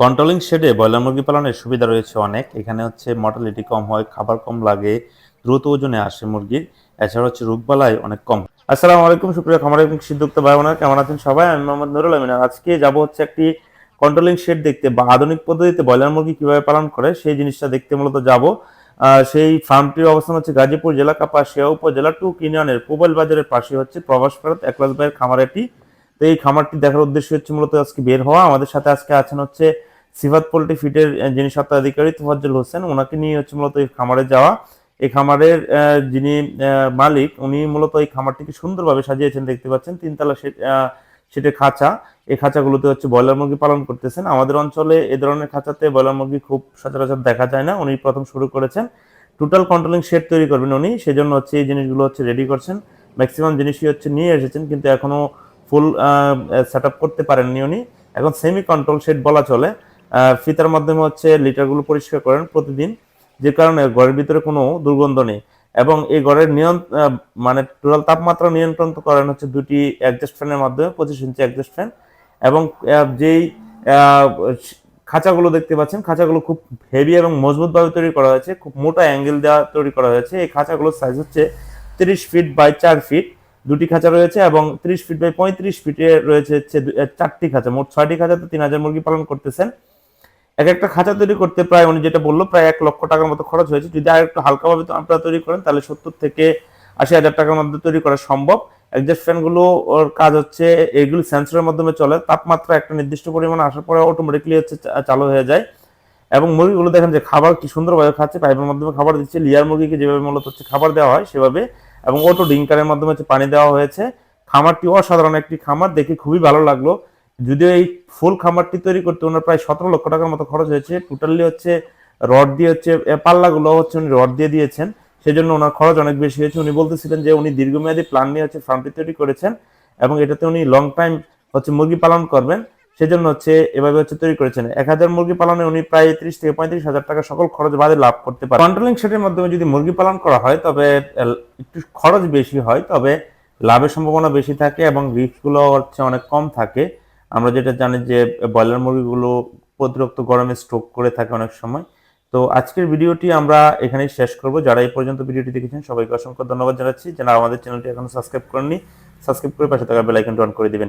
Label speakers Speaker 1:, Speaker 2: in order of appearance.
Speaker 1: Controlling শেডে broiler মুরগি পালনের সুবিধা রয়েছে অনেক। এখানে হচ্ছে মর্টালিটি কম হয়, খাবার কম লাগে, দ্রুত ওজনে আসে মুরগির। এছাড়া হচ্ছে রোগবালাই অনেক কম। আসসালামু আলাইকুম, সুপ্রিয় খামার এবং সিদ্ধুক্ত ভাই বোনেরা, কেমন আছেন সবাই? আমি মোহাম্মদ নুরুল আমিন। আজকে যাব হচ্ছে একটি কন্ট্রোলিং শেড দেখতে বা আধুনিক পদ্ধতিতে ব্রয়লার মুরগি কীভাবে পালন করে, সেই জিনিসটা দেখতে মূলত যাব। সেই ফার্মটির অবস্থান হচ্ছে গাজীপুর জেলা কাপাসিয়া উপজেলা টু ইউনিয়নের পোবাইল বাজারের পাশে হচ্ছে প্রবাস ফেরত একলাস ভাইয়ের খামার এটি। তো এই খামারটি দেখার উদ্দেশ্য হচ্ছে মূলত আজকে বের হওয়া। আমাদের সাথে আজকে আছেন হচ্ছে সিফাত পোল্ট্রি আহ, যিনি স্বত্বাধিকারী তোফাজ্জল হোসেন ওনাকে নিয়ে হচ্ছে মূলত এই খামারে যাওয়া। এই খামারের যিনি মালিক উনি মূলত এই খামারটিকে সুন্দরভাবে সাজিয়েছেন দেখতে পাচ্ছেন তিনতলা সে- আহ, সেটের খাঁচা। এই খাঁচাগুলোতে হচ্ছে ব্রয়লার মুরগি পালন করতেছেন। আমাদের অঞ্চলে এ ধরনের খাঁচাতে ব্রয়লার মুরগি খুব সচরাচর দেখা যায় না। উনি প্রথম শুরু করেছেন। টোটাল কন্ট্রোলিং শেড তৈরি করবেন উনি। সেজন্য হচ্ছে এই জিনিসগুলো হচ্ছে রেডি করছেন। ম্যাক্সিমাম জিনিসই হচ্ছে নিয়ে এসেছেন কিন্তু এখনও ফুল সেট করতে পারেননি উনি। এখন সেমি কন্ট্রোল শেড বলা চলে। ফিতার মাধ্যমে হচ্ছে লিটারগুলো পরিষ্কার করেন প্রতিদিন, যে কারণে ঘরের ভিতরে কোনো দুর্গন্ধ নেই। এবং এই ঘরের নিয়ন্ত্রণ মানে টোটাল তাপমাত্রা নিয়ন্ত্রণ করেন হচ্ছে দুটি অ্যাডজাস্ট ফ্যানের মাধ্যমে, পঁচিশ ইঞ্চি অ্যাডজাস্ট ফ্যান এবং যেই খাঁচাগুলো দেখতে পাচ্ছেন, খাঁচাগুলো খুব হেভি এবং মজবুতভাবে তৈরি করা হয়েছে, খুব মোটা অ্যাঙ্গেল দেওয়া তৈরি করা হয়েছে। এই খাঁচাগুলোর সাইজ হচ্ছে তিরিশ ফিট বাই চার ফিট দুটি খাঁচা রয়েছে এবং তিরিশ ফিট বাই পঁয়ত্রিশ ফিটে রয়েছে হচ্ছে চারটি খাঁচা, মোট ছয়টি খাঁচাতে তিন হাজার মুরগি পালন করতেছেন। এক একটা খাঁচা তৈরি করতে প্রায় উনি যেটা বলল, প্রায় এক লক্ষ টাকার মতো খরচ হয়েছে। যদি আর একটু হালকাভাবে আপনারা তৈরি করেন, তাহলে সত্তর থেকে আশি হাজার টাকার মধ্যে তৈরি করা সম্ভব। অ্যাডজাস্ট ফ্যানগুলো ওর কাজ হচ্ছে, এগুলি সেন্সরের মাধ্যমে চলে। তাপমাত্রা একটা নির্দিষ্ট পরিমাণে আসার পরে অটোমেটিকলি হচ্ছে চালু হয়ে যায়। এবং মুরগিগুলো দেখেন যে খাবার কি সুন্দরভাবে খাচ্ছে, পাইপের মাধ্যমে খাবার দিচ্ছে, লিয়ার মুরগিকে যেভাবে মূলত হচ্ছে খাবার দেওয়া হয় সেভাবে। এবং অটো ডিঙ্কারের মাধ্যমে হচ্ছে পানি দেওয়া হয়েছে। খামারটি অসাধারণ একটি খামার, দেখে খুবই ভালো লাগল। যদিও এই ফুল খামারটি তৈরি করতে ওনার প্রায় সতেরো লক্ষ টাকার মতো খরচ হয়েছে। টোটালি হচ্ছে রড দিয়ে হচ্ছে পাল্লাগুলো হচ্ছে উনি রড দিয়ে দিয়েছেন। সেজন্য ওনার খরচ অনেক বেশি হয়েছে। উনি বলতেছিলেন যে উনি দীর্ঘমেয়াদী প্ল্যান নিয়ে হচ্ছে ফার্মটি তৈরি করেছেন এবং এটাতে উনি লং টাইম হচ্ছে মুরগি পালন করবেন। সেজন্য হচ্ছে এভাবে হচ্ছে তৈরি করেছেন। এক হাজার মুরগি পালনে উনি প্রায় ত্রিশ থেকে পঁয়ত্রিশ হাজার টাকা সকল খরচ বাদে লাভ করতে পারেন। কন্ট্রোলিং সেটের মাধ্যমে যদি মুরগি পালন করা হয়, তবে একটু খরচ বেশি হয়, তবে লাভের সম্ভাবনা বেশি থাকে এবং রিস্কগুলো হচ্ছে অনেক কম থাকে। আমরা যেটা জানি যে ব্রয়লার মুরগিগুলো অতিরিক্ত গরমে স্ট্রোক করে থাকে অনেক সময়। তো আজকের ভিডিওটি আমরা এখানেই শেষ করব। যারা এই পর্যন্ত ভিডিওটি দেখেছেন, সবাইকে অসংখ্য ধন্যবাদ জানাচ্ছি। যারা আমাদের চ্যানেলটি এখনও সাবস্ক্রাইব করেননি সাবস্ক্রাইব করে পাশে থাকা বেলাইকনটি অন করে দিবেন।